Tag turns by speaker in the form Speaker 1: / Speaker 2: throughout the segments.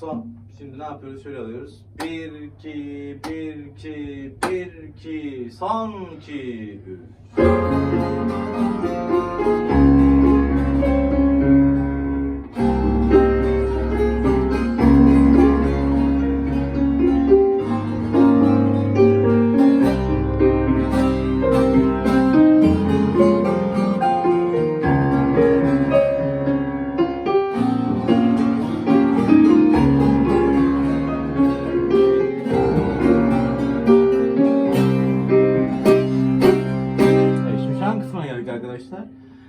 Speaker 1: son. Şimdi ne yapıyoruz? Şöyle alıyoruz. 1, 2, 1, 2, 1, 2, son 2, 3.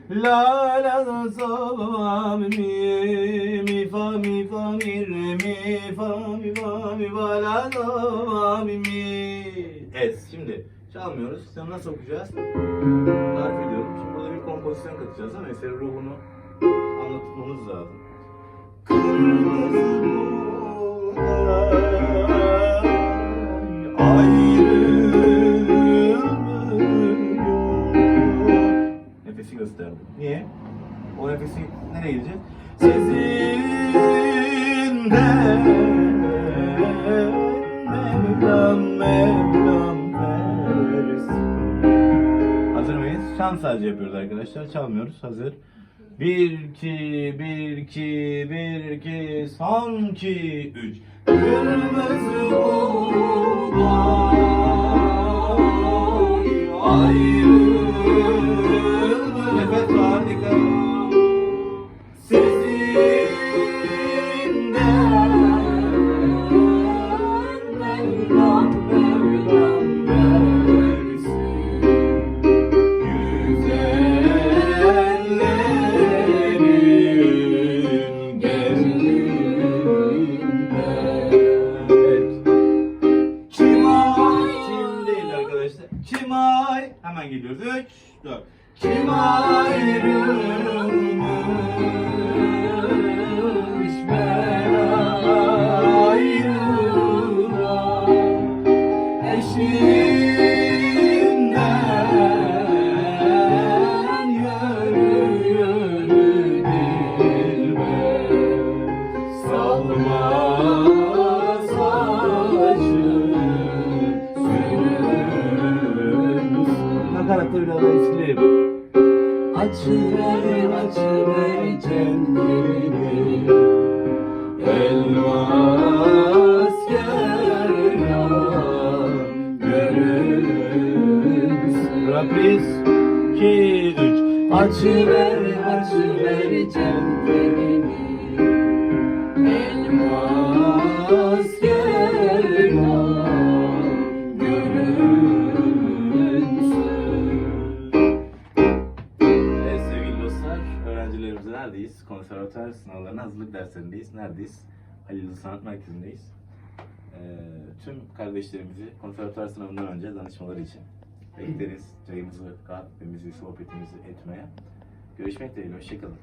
Speaker 1: La la la sol mi mi fa mi fa mi re mi fa mi fa mi fa la la mi mi. Evet şimdi çalmıyoruz. Sen nasıl okuyacağız? Tarif ediyorum. Şimdi burada bir kompozisyon katacağız ama eserin ruhunu anlatmamız lazım. Kırmızı Nefesi nereye gidecek? Sizinden Mevlam Mevlam versin. Hazır mıyız? Şan sadece yapıyoruz arkadaşlar. Çalmıyoruz. Hazır. 1 2 1 2 1 2 son 2 3 Kırmızı arkadaşlar Çimay Hemen geliyoruz. 3 4 Kim ayrılmış Biraz eskilim Açıver açıver cennerini Elmas kervan görünsün Rapriz 2 3 Açıver açıver cennerini öğrencilerimiz neredeyiz? Konservatuar sınavlarına hazırlık derslerindeyiz. Neredeyiz? Halil Sanat Merkezi'ndeyiz. Ee, tüm kardeşlerimizi konservatuar sınavından önce danışmaları için bekleriz. Çayımızı, kahvemizi, sohbetimizi etmeye. Görüşmek dileğiyle, hoşçakalın.